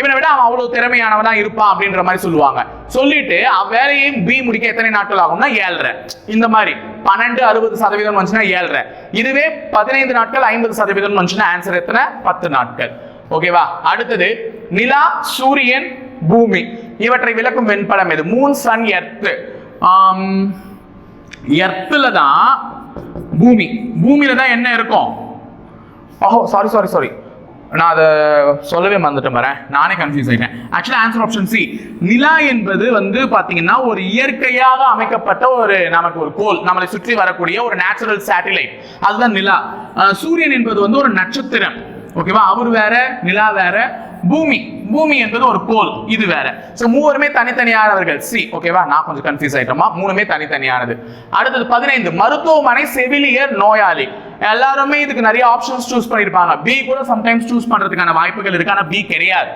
இவனை விட அவன் அவ்வளவு திறமையானவனா இருப்பான் அப்படின்ற மாதிரி சொல்லுவாங்க. சொல்லிட்டு அவ்வேலையை பி முடிக்க எத்தனை நாட்கள் ஆகும்னா ஏழரை. இந்த மாதிரி பன்னெண்டு அறுபது சதவீதம் வந்துச்சுன்னா ஏழரை. இதுவே பதினைந்து நாட்கள் ஐம்பது சதவீதம் வந்துச்சுன்னா ஆன்சர் எத்தனை? பத்து நாட்கள். ஓகேவா அடுத்தது நிலா சூரியன் பூமி. இவற்றை விளக்கும் வெண்படம் எது? மூன் சன் எர்த் எர்த்தில் தான் பூமி. பூமியில தான் என்ன இருக்கும்? ஓஹோ சாரி சாரி சாரி நான் அதை சொல்லவே மறந்துட்டேன் பாரு. நானே கன்ஃபியூஸ் ஆயிட்டேன். ஆக்சுவலாக ஆன்சர் ஆப்ஷன் சி நிலா என்பது வந்து பார்த்தீங்கன்னா ஒரு இயற்கையாக அமைக்கப்பட்ட ஒரு நமக்கு ஒரு கோல் நம்மளை சுற்றி வரக்கூடிய ஒரு நேச்சுரல் சேட்டிலைட் அதுதான் நிலா. சூரியன் என்பது வந்து ஒரு நட்சத்திரம். ஓகேவா அவர் வேற நிலா வேற பூமி. பூமி என்பது ஒரு கோல் இது வேற. ஸோ மூவருமே தனித்தனியானவர்கள். சி ஓகேவா நான் கொஞ்சம் கன்ஃபியூஸ் ஆயிட்டோமா? மூணுமே தனித்தனியானது. அடுத்தது பதினைந்து மருத்துவமனை செவிலியர் நோயாளி. எல்லாருமே இதுக்கு நிறைய ஆப்ஷன்ஸ் சூஸ் பண்ணியிருப்பாங்க பி கூட சம்டைம்ஸ் சூஸ் பண்றதுக்கான வாய்ப்புகள் இருக்கு. ஆனால் பி கிடையாது.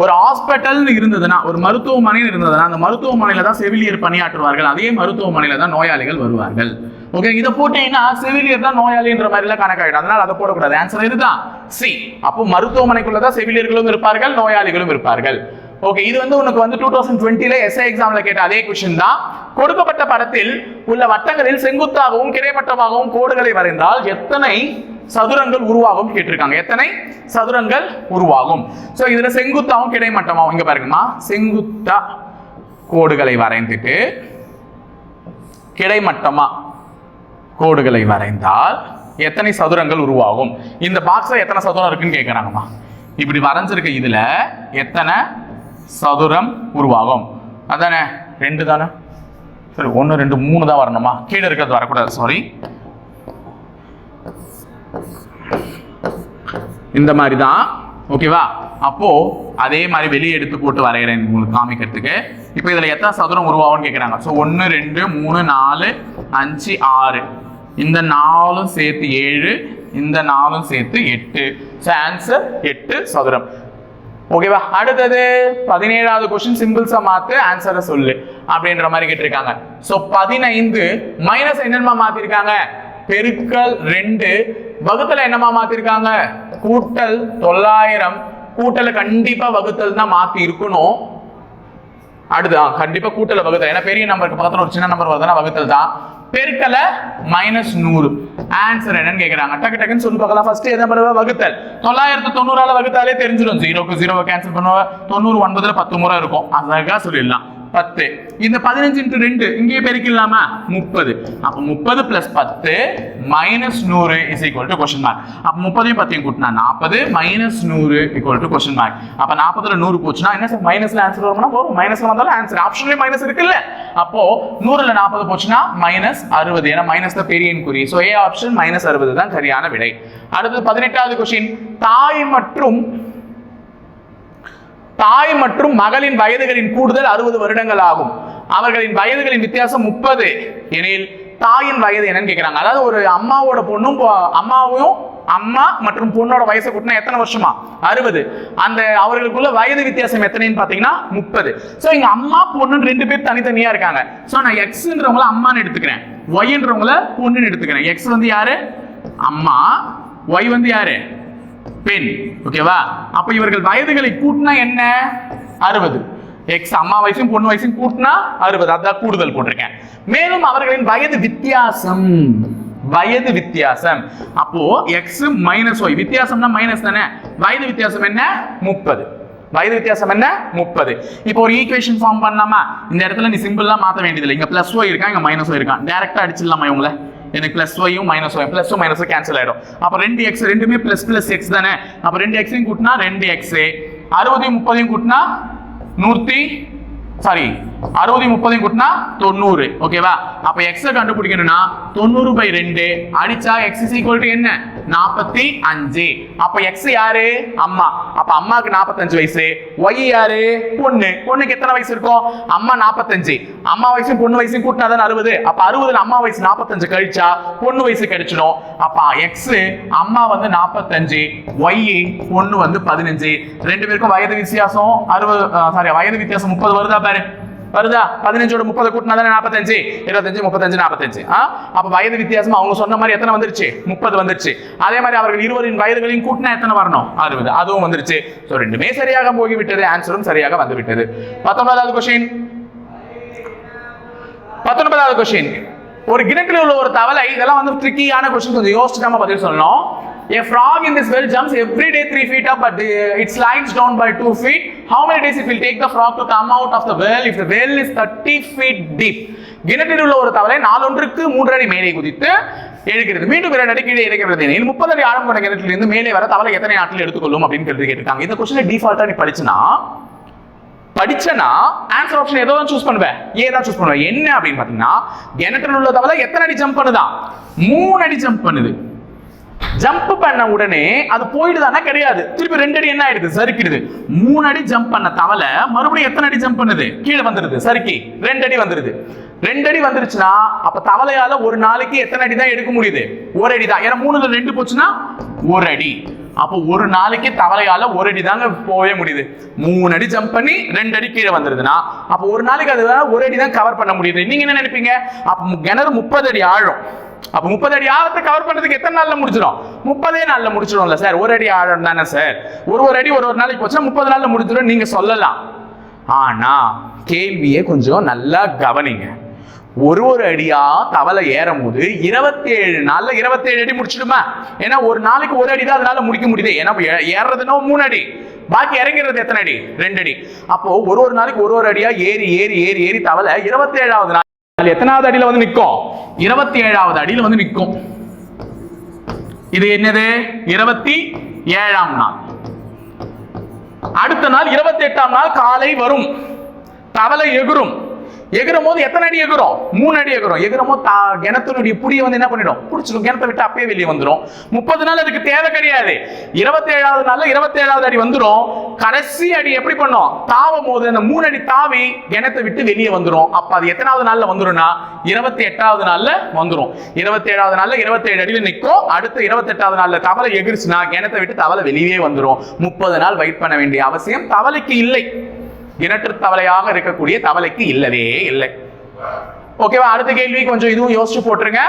ஒரு ஹாஸ்பிட்டல்னு இருந்ததுன்னா ஒரு மருத்துவமனைன்னு இருந்ததுன்னா அந்த மருத்துவமனையில தான் செவிலியர் பணியாற்றுவார்கள். அதே மருத்துவமனையில தான் நோயாளிகள் வருவார்கள். ஓகே இதை போட்டீங்கன்னா செவிலியர் தான் நோயாளின்ற மாதிரி எல்லாம் கணக்காயிடும். அதனால அதை போடக்கூடாது. ஆன்சர் இதுதான். சி அப்போ மருத்துவமனைக்குள்ள தான் செவிலியர்களும் இருப்பார்கள் நோயாளிகளும் இருப்பார்கள். ஓகே இது வந்து உனக்கு வந்து டூ தௌசண்ட் டுவெண்ட்டில எஸ்ஐ எக்ஸாம்ல கேட்ட அதே கொஸ்டின் தான். கொடுக்கப்பட்ட படத்தில் உள்ள வட்டங்களில் செங்குத்தாகவும் கிடைமட்டமாகவும் கோடுகளை வரைந்தால் எத்தனை சதுரங்கள் உருவாகும் கேட்டிருக்காங்க. எத்தனை? சதுரங்கள் உருவாகும். சோ இதுல செங்குத்தாவும் கிடைமட்டமாகவும் இங்க பாருங்கம்மா. செங்குத்தா கோடுகளை வரைந்துட்டு கிடைமட்டமா கோடுகளை வரைந்தால் எத்தனை சதுரங்கள் உருவாகும்? இந்த பாக்ஸ்ல எத்தனை சதுரம் இருக்குன்னு கேட்கறாங்கம்மா இப்படி வரைஞ்சிருக்க இதுல எத்தனை சதுரம் உருவாகும்? அதானே? ரெண்டு தானே? சரி ஒன்று ரெண்டு மூணு தான் வரணுமா? கீழே இருக்கிறது வரக்கூடாது சாரி இந்த மாதிரி தான் ஓகேவா அப்போ அதே மாதிரி வெளியே எடுத்து போட்டு வரைகிறேன் உங்களுக்கு காமிக்கிறதுக்கு. இப்போ இதில் எத்தனை சதுரம் உருவாகும்னு கேட்குறாங்க. ஸோ ஒன்று ரெண்டு மூணு நாலு அஞ்சு ஆறு. இந்த நாலும் சேர்த்து ஏழு இந்த நாலும் சேர்த்து எட்டு. ஸோ ஆன்சர் எட்டு சதுரம். ஓகேவா அடுத்தது பதினேழாவது கொஸ்டின் சிம்பிள்ஸை மாத்து ஆன்சரை சொல்லு. அப்படின்ற மாதிரி கேட்டிருக்காங்க. ஸோ பதினைந்து மைனஸ் என்னமா மாத்திருக்காங்க? பெருக்கல் ரெண்டு. வகுத்தல என்னமா மாத்திருக்காங்க? கூட்டல் தொள்ளாயிரம். கூட்டல கண்டிப்பா வகுத்தல் தான் மாத்தி இருக்கணும். அடுத்துதான் கண்டிப்பா கூட்டல வகுத்தல். ஏன்னா பெரிய நம்பருக்கு பக்கத்துல ஒரு சின்ன நம்பர் வருதுன்னா வகுத்தல் தான். பெருக்கல மைனஸ் நூறு. ஆன்சர் என்னன்னு கேக்குறாங்க. டக்கு டக்குன்னு சொல்லி பார்க்கலாம். ஃபர்ஸ்ட் எதை பண்ணுவா? வகுத்தல். தொள்ளாயிரத்து தொண்ணூறால வகுத்தாலே தெரிஞ்சிடும். ஜீரோக்கு ஜீரோவை கேன்சல் பண்ணுவா. தொண்ணூறு ஒன்பதுல பத்து முறை இருக்கும். அழகா சொல்லிடலாம். பத்து. இந்த பதினஞ்சு இன்ட்டு ரெண்டு இங்கேயே பெருக்கலாமா முப்பது. அப்போ முப்பது பிளஸ் பத்து மைனஸ் நூறு is equal to question mark அப்போ முப்பதையும் பத்தையும் கூட்டினா நாற்பது மைனஸ் நூறு ஈக்குவல் டு கொஸ்டின் மார்க் அப்போ நாற்பதுல நூறு போச்சுன்னா என்ன சார் மைனஸ்ல ஆன்சர் வரும்னா வரும் மைனஸ்ல வந்தாலும் ஆன்சர் ஆப்ஷன்லயும் மைனஸ் இருக்குல்ல. அப்போ நூறுல நாற்பது போச்சுன்னா மைனஸ் அறுபது. ஏன்னா மைனஸ் தான் பெரிய குறி ஸோ ஏ ஆப்ஷன் மைனஸ் அறுபது தான் சரியான விடை. அடுத்தது பதினெட்டாவது கொஸ்டின் தாய் மற்றும் தாய் மற்றும் மகளின் வயதுகளின் கூடுதல் அறுபது வருடங்கள் ஆகும். அவர்களின் வயதுகளின் வித்தியாசம் முப்பது. எனில் தாயின் வயது என்னன்னு கேட்குறாங்க அதாவது ஒரு அம்மாவோட பொண்ணும் அம்மாவையும் அம்மாவும் அம்மா மற்றும் பொண்ணோட வயசை கூட்டினா எத்தனை வருஷமா? அறுபது. அந்த அவர்களுக்குள்ள வயது வித்தியாசம் எத்தனைன்னு பாத்தீங்கன்னா முப்பது. சோ இங்க அம்மா பொண்ணுன்னு ரெண்டு பேர் தனித்தனியா இருக்காங்க. சோ நான் எக்ஸ்ன்றவங்கள அம்மான்னு எடுத்துக்கிறேன். ஒய்ன்றவங்கள பொண்ணுன்னு எடுத்துக்கிறேன். எக்ஸ் வந்து யாரு? அம்மா. ஒய் வந்து யாரு? பெண். ஓகேவா அப்ப இவர்கள் வயதுகளை கூட்டினா என்ன? அறுபது. எக்ஸ் அம்மா வயசும் பொண்ணு வயசும் கூட்டினா அறுபது. அதான் கூடுதல் போட்டிருக்கேன். மேலும் அவர்களின் வயது வித்தியாசம். வயது வித்தியாசம். அப்போ எக்ஸ் மைனஸ் ஒய் வித்தியாசம்னா மைனஸ் தானே? வயது வித்தியாசம் என்ன? முப்பது. வயது வித்தியாசம் என்ன? முப்பது. இப்போ ஒரு ஈக்குவேஷன் ஃபார்ம் பண்ணாமா இந்த இடத்துல நீ சிம்பிள்லாம் மாற்ற வேண்டியதில்லை. இங்க பிளஸ் ஒய் இருக்கா? இங்க மைனஸ் ஒய் இருக்கான் டேரக்டா அடிச்சிடலாமா இவங்களை? எனக்கு plus ஒய்யும் minus Y plus minus cancel ஆயிடும். அப்போ ரெண்டு எக்ஸ் ரெண்டுமே பிளஸ் பிளஸ் எக்ஸ் தானே? அப்போ ரெண்டு எக்ஸையும் கூட்டினா ரெண்டு எக்ஸ் அறுபதையும் முப்பதையும் கூட்டினா நூற்றி சாரி அறுபது முப்பதையும் கூட்டினா தொண்ணூறு. ஓகேவா அப்போ எக்ஸை கண்டுபிடிக்கணும்னா தொண்ணூறு பை ரெண்டு அடிச்சா எக்ஸ் இஸ் ஈக்குவல் டு என்ன? நாற்பத்தி அஞ்சு. அப்ப எக்ஸ் யாரு? அம்மா. அப்ப அம்மாக்கு நாற்பத்தஞ்சு வயசு. ஒய் யாரு? பொண்ணு. பொண்ணுக்கு எத்தனை வயசு இருக்கும்? அம்மா நாற்பத்தஞ்சு அம்மா வயசும் பொண்ணு வயசும் கூட்டினா தான் அறுபது. அப்ப அறுபதுல அம்மா வயசு நாற்பத்தஞ்சு கழிச்சா பொண்ணு வயசு கிடைச்சிடும். அப்ப எக்ஸ் அம்மா வந்து நாற்பத்தஞ்சு ஒய் பொண்ணு வந்து பதினஞ்சு. ரெண்டு பேருக்கும் வயது வித்தியாசம் அறுபது சாரி வயது வித்தியாசம் முப்பது வருதா பாரு. வருதா? பதினஞ்சோட முப்பது கூட்டினா தானே நாற்பத்தஞ்சு இருபத்தஞ்சு முப்பத்தஞ்சு நாற்பத்தஞ்சு ஆ? அப்ப வயது வித்தியாசம் அவங்க சொன்ன மாதிரி எத்தனை வந்துருச்சு? முப்பது வந்துருச்சு. அதே மாதிரி அவர்கள் இருவரின் வயதுகளையும் கூட்டினா எத்தனை வரணும்? அறுபது. அதுவும் வந்துருச்சு. ஸோ ரெண்டுமே சரியாக போய்விட்டது ஆன்சரும் சரியாக வந்து விட்டது பத்தொன்பதாவது கொஸ்டின் பத்தொன்பதாவது கொஸ்டின் ஒரு கிணற்றில் உள்ள ஒரு தவளை இதெல்லாம் வந்து ட்ரிக்கியான கொஸ்டின் கொஞ்சம் யோசிச்சு நம்ம பதில் சொல்லணும். A frog in this well jumps every day three feet up, but uh, it slides down by two feet. How many days it will take the frog to come out of the well? If the well is 30 feet deep? கிணற்றில் உள்ள ஒரு தவளை நாலொன்றுக்கு மூன்று அடி மேலே குதித்து எழுக்கிறது மீண்டும் இரண்டு அடி கீழே இறக்கிறது எனில் முப்பது அடி ஆழம் கொண்ட கிணற்றிலிருந்து மேலே வர தவளை எத்தனை நாட்டில் எடுத்துக்கொள்ளும் அப்படின்னு கேள்வி கேட்டிருக்காங்க. இந்த கொஸ்டின் டிஃபால்ட்டா நீ படிச்சுனா படிச்சனா ஆன்சர் ஆப்ஷன் ஏதோ தான் சூஸ் பண்ணுவேன் ஏ தான் சூஸ் பண்ணுவேன் என்ன அப்படின்னு பார்த்தீங்கன்னா கிணற்றில் உள்ள தவளை எத்தனை அடி ஜம்ப் பண்ணுதான் மூணு அடி ஜம்ப் பண்ணுது. ஜம்ப் பண்ண உடனே அது போயிடுதானா கிடையாது. திருப்பி ரெண்டு அடி என்ன ஆயிடுது? சறுக்கிடுது. மூணு அடி ஜம்ப் பண்ண தவளை மறுபடியும் எத்தனை அடி ஜம்ப் பண்ணுது? கீழே வந்துருது சறுக்கி. ரெண்டு அடி வந்துருது. ரெண்டு அடி வந்துருச்சுன்னா அப்ப தவளையால ஒரு நாளைக்கு எத்தனை அடி தான் எடுக்க முடியுது? ஒரு அடி தான் ஏன்னா மூணுல ரெண்டு போச்சுன்னா ஒரு அடி. அப்போ ஒரு நாளைக்கு தவளையால ஒரு அடி தாங்க போகவே முடியுது. மூணு அடி ஜம்ப் பண்ணி ரெண்டு அடி கீழே வந்துருதுன்னா அப்போ ஒரு நாளைக்கு அது ஒரு அடி தான் கவர் பண்ண முடியுது. நீங்க என்ன நினைப்பீங்க? அப்ப கிணறு முப்பது அடி ஆழம். அப்ப முப்பது அடி ஆழத்தை கவர் பண்றதுக்கு எத்தனை நாள்ல முடிச்சிடும்? முப்பதே நாள்ல முடிச்சிடும்ல சார். ஒரு அடி ஆழம் தானே சார். ஒரு ஒரு அடி ஒரு ஒரு நாளைக்கு போச்சுன்னா முப்பது நாள்ல முடிச்சிடும் நீங்க சொல்லலாம். ஆனா கேள்வியை கொஞ்சம் நல்லா கவனிங்க. ஒரு ஒரு அடியா தவளை ஏறும் போது இருபத்தி ஏழு நாள்ல இருபத்தி ஏழு அடி முடிச்சிடுமா? ஏன்னா ஒரு நாளைக்கு ஒரு அடி தான் அதனால முடிக்க முடியுது. ஏன்னா இப்ப ஏறுறதுன்னா மூணு அடி. பாக்கி இறங்கிறது எத்தனை அடி? ரெண்டு அடி. அப்போ ஒரு ஒரு நாளைக்கு ஒரு ஒரு அடியா ஏறி ஏறி ஏறி ஏறி தவளை இருபத்தி ஏழாவது நாள் எத்தனாவது அடியில வந்து நிற்கும் இருபத்தி ஏழாவது அடியில் வந்து நிற்கும் இது என்னது? இருபத்தி ஏழாம் நாள். அடுத்த நாள் இருபத்தி எட்டாம் நாள் காலை வரும். தவளை எகுரும் எகிரும் போது எத்தனை அடி எகிறோம்? மூணு அடி எகிறோம். எகுறும் போது தா- கிணத்தினுடைய புடியை வந்து என்ன பண்ணிடும்? பிடிச்சிடும். கிணத்தை விட்டு அப்பயே வெளியே வந்துடும் முப்பது நாள் அதுக்கு தேவை கிடையாது. இருபத்தேழாவது நாள் இருபத்தேழாவது அடி வந்துடும் கடைசி அடி எப்படி பண்ணும்? தாவும் போது அந்த மூணு அடி தாவி கிணத்தை விட்டு வெளியே வந்துடும் அப்போ அது எத்தனாவது நாளில் வந்துடும்னா இருபத்தி எட்டாவது நாளில் வந்துடும் இருபத்தி ஏழாவது இருபத்தேழு அடியில் நிற்கும். அடுத்த இருபத்தெட்டாவது நாளில் தவளை எகிருச்சுன்னா கிணத்தை விட்டு தவளை வெளியே வந்துடும் முப்பது நாள் வெயிட் பண்ண வேண்டிய அவசியம் தவளைக்கு இல்லை. கிணற்று தவளையாக இருக்கக்கூடிய தவளைக்கு இல்லவே இல்லை. ஓகேவா அடுத்த கேள்வி கொஞ்சம் இதுவும் யோசிச்சு போட்டுருங்க.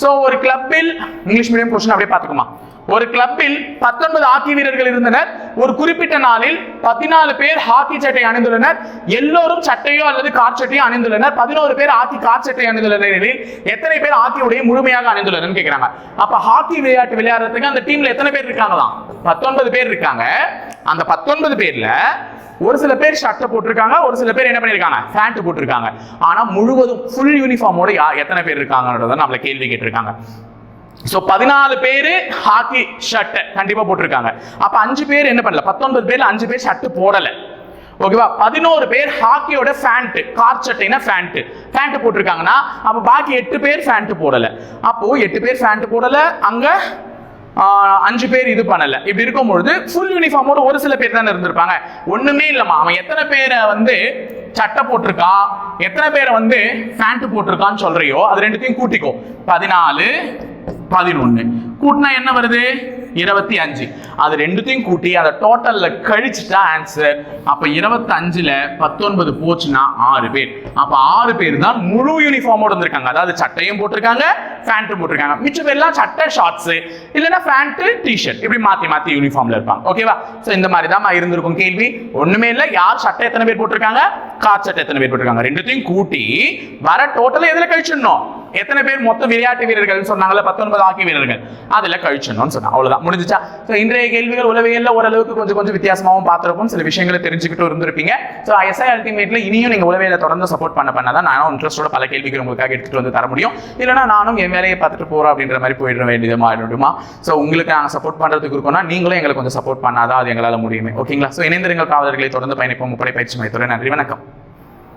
சோ ஒரு கிளப்பில் இங்கிலீஷ் மீடியம் கொஸ்டின் அப்படியே பார்த்துக்குமா. ஒரு கிளப்பில் பத்தொன்பது ஹாக்கி வீரர்கள் இருந்தனர். ஒரு குறிப்பிட்ட நாளில் பதினாலு பேர் ஹாக்கி சட்டை அணிந்துள்ளனர். எல்லோரும் சட்டையோ அல்லது காற்சட்டையோ அணிந்துள்ளனர். பதினோரு பேர் ஹாக்கி காற்சட்டை அணிந்துள்ளனர் எனில் எத்தனை பேர் ஹாக்கி உடைய முழுமையாக அணிந்துள்ளனர் கேட்கிறாங்க அப்ப ஹாக்கி விளையாட்டு விளையாடுறதுக்கு அந்த டீம்ல எத்தனை பேர் இருக்காங்களாம்? பத்தொன்பது பேர் இருக்காங்க. அந்த பத்தொன்பது பேர்ல ஒரு சில பேர் ஷர்ட்டை போட்டிருக்காங்க ஒரு சில பேர் என்ன பண்ணிருக்காங்க? ஃபேண்ட் போட்டிருக்காங்க. ஆனா முழுவதும் ஃபுல் யூனிஃபார்மோட எத்தனை பேர் இருக்காங்கன்றத நம்மள கேள்வி கேட்டிருக்காங்க. ஸோ பதினாலு பேர் ஹாக்கி ஷர்ட்டை கண்டிப்பாக போட்டிருக்காங்க. அப்போ அஞ்சு பேர் என்ன பண்ணல? பத்தொன்பது பேர் அஞ்சு பேர் ஷர்ட் போடலை. ஓகேவா பதினோரு பேர் ஹாக்கியோட ஃபேண்ட் கார் சட்டைனா ஃபேண்ட் ஃபேண்ட் போட்டிருக்காங்கன்னா அப்போ பாக்கி எட்டு பேர் ஃபேண்ட் போடலை. அப்போ எட்டு பேர் ஃபேண்ட் போடலை. அங்கே அஞ்சு பேர் இது பண்ணல. இப்படி இருக்கும்பொழுது ஃபுல் யூனிஃபார்மோட ஒரு சில பேர் தானே இருந்திருப்பாங்க. ஒண்ணுமே இல்லம்மா. அவன் எத்தனை பேரை வந்து சட்டை போட்டிருக்கான் எத்தனை பேரை வந்து ஃபேண்ட் போட்டிருக்கான்னு சொல்றியோ அது ரெண்டுத்தையும் கூட்டிக்கோ. பதினாலு பதினொன்னு. கூட்டினா என்ன வருது? இருபத்தி அஞ்சு. அது ரெண்டுத்தையும் கூட்டி அதை டோட்டல்ல கழிச்சுட்டா ஆன்சர் அப்போ இருபத்தஞ்சில் பத்தொன்பது போச்சுன்னா ஆறு பேர். அப்போ ஆறு பேர் தான் முழு யூனிஃபார்மோட வந்திருக்காங்க. அதாவது சட்டையும் போட்டிருக்காங்க ஃபேண்ட்டும் போட்டிருக்காங்க. மிச்ச பேர்லாம் சட்டை ஷார்ட்ஸ் இல்லைன்னா ஃபேண்ட்டு டிஷர்ட் இப்படி மாற்றி மாற்றி யூனிஃபார்மில் இருப்பாங்க. ஓகேவா ஸோ இந்த மாதிரி தான் இருந்திருக்கும் கேள்வி. ஒன்றுமே இல்லை. யார் சட்டை எத்தனை பேர் போட்டிருக்காங்க? கார் சட்டை எத்தனை பேர் போட்டிருக்காங்க? ரெண்டுத்தையும் கூட்டி வர டோட்டலாக எதில் கழிச்சிடணும்? எத்தனை பேர் மொத்த விளையாட்டு வீரர்கள் சொன்னாங்கல்ல பத்தொன்பது ஹாக்கி வீரர்கள். அதுல கழிச்சணும்னு சொன்னா அவ்வளவுதான். முடிஞ்சிச்சா? ஸோ இன்றைய கேள்விகள் உளவியல்ல ஓரளவுக்கு கொஞ்சம் கொஞ்சம் வித்தியாசமாகவும் பார்த்துருப்போம். சில விஷயங்களை தெரிஞ்சுக்கிட்டு இருந்திருப்பீங்க. ஸோ எஸ்ஐ அல்டிமேட்ல இனியும் நீங்க உளவியலை தொடர்ந்து சப்போர்ட் பண்ண பண்ண தான் நானும் இன்ட்ரெஸ்டோட பல கேள்விகள் உங்களுக்காக எடுத்துட்டு வந்து தர முடியும். இல்லைனா நானும் என் வேலையை பார்த்துட்டு போறோம் அப்படின்ற மாதிரி போயிட வேண்டியதுமா ஆயிடுமா ஸோ உங்களுக்கு நாங்கள் சப்போர்ட் பண்றதுக்கு இருக்கோம்னா நீங்களும் எங்களுக்கு கொஞ்சம் சப்போர்ட் பண்ணாதான் அது எங்களால் முடியுமே. ஓகேங்களா ஸோ இணைந்திருங்கள் காவலர்களை தொடர்ந்து பயணிப்போம். முப்படை பயிற்சி மையத்துறை நன்றி வணக்கம்.